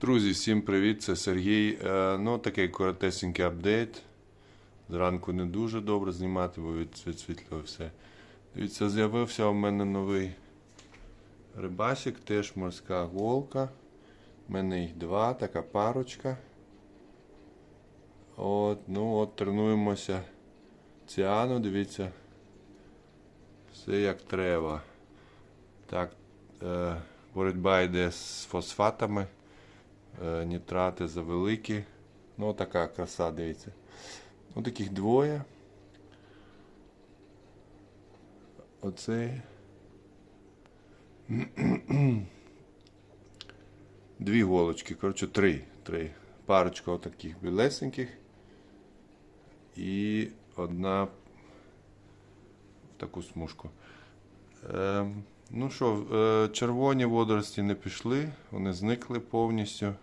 Друзі, всім привіт, це Сергій. Е, Ну, такий коротесенький апдейт. Зранку не дуже добре знімати, бо від- відсвітлює все. Дивіться, з'явився у мене новий рибасик, теж морська голка. У мене їх два, така парочка. От, ну от тренуємося. Ціану, дивіться. Все як треба. Так, е, боротьба йде з фосфатами. Е, нітрати завеликі. Ну, така краса, дивіться. Ну, таких двоє. Оцей. Дві голочки, коротше, три. три. Парочка отаких білесеньких. І одна в таку смужку. Е, ну що, е, червоні водорості не пішли, вони зникли повністю.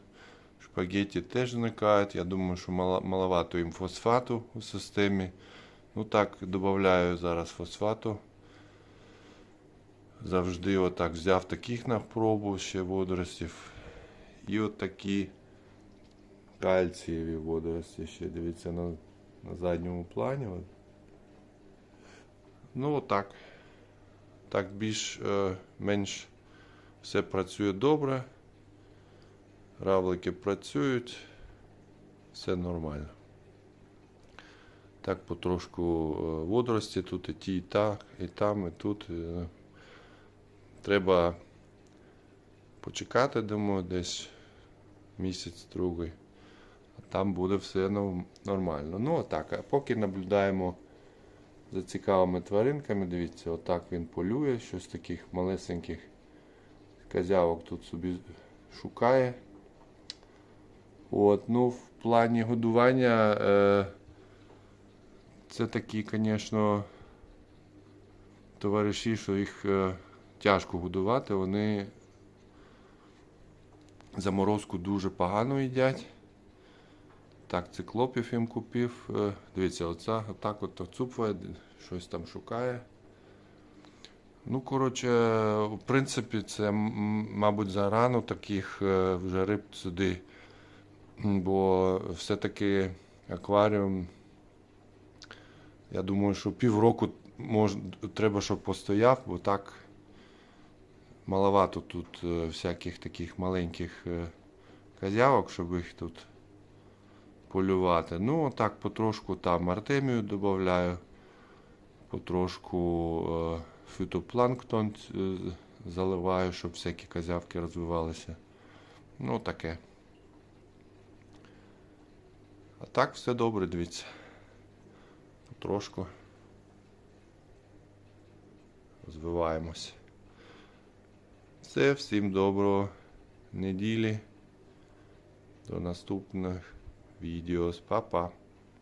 Шпагеті теж зникають. Я думаю, що маловато їм фосфату у системі. Ну так, додаю зараз фосфату. Завжди отак взяв таких на пробу ще водоростів. І от такі кальцієві водорості ще дивіться на, на задньому плані. Ну отак. Так більш е, все працює добре. Равлики працюють, все нормально. Так, потрошку е, водорості тут і ті, і так, і там, і тут. е. Треба почекати, думаю, десь місяць другий. А там буде все нормально. Ну, отак. А поки наблюдаємо за цікавими тваринками, дивіться, отак він полює, щось таких малесеньких козявок тут собі шукає. От, ну, в плані годування е, це такі, звісно, товариші, що їх е, тяжко годувати, вони заморозку дуже погано їдять. Так, циклопів їм купив. Е, дивіться, оця, отак от цупає, щось там шукає. Ну, коротше, в принципі, це, мабуть, зарано таких е, вже риб сюди бо все-таки акваріум, я думаю, що півроку мож, треба, щоб постояв, бо так маловато тут е, всяких таких маленьких е, козявок, щоб їх тут полювати. Ну, отак потрошку там артемію додаю, потрошку е, фітопланктон заливаю, щоб всякі козявки розвивалися. Ну, таке. А так все добре, дивіться. Потрошку розвиваємось. Все, всім доброго неділі. До наступних відео. Па-па.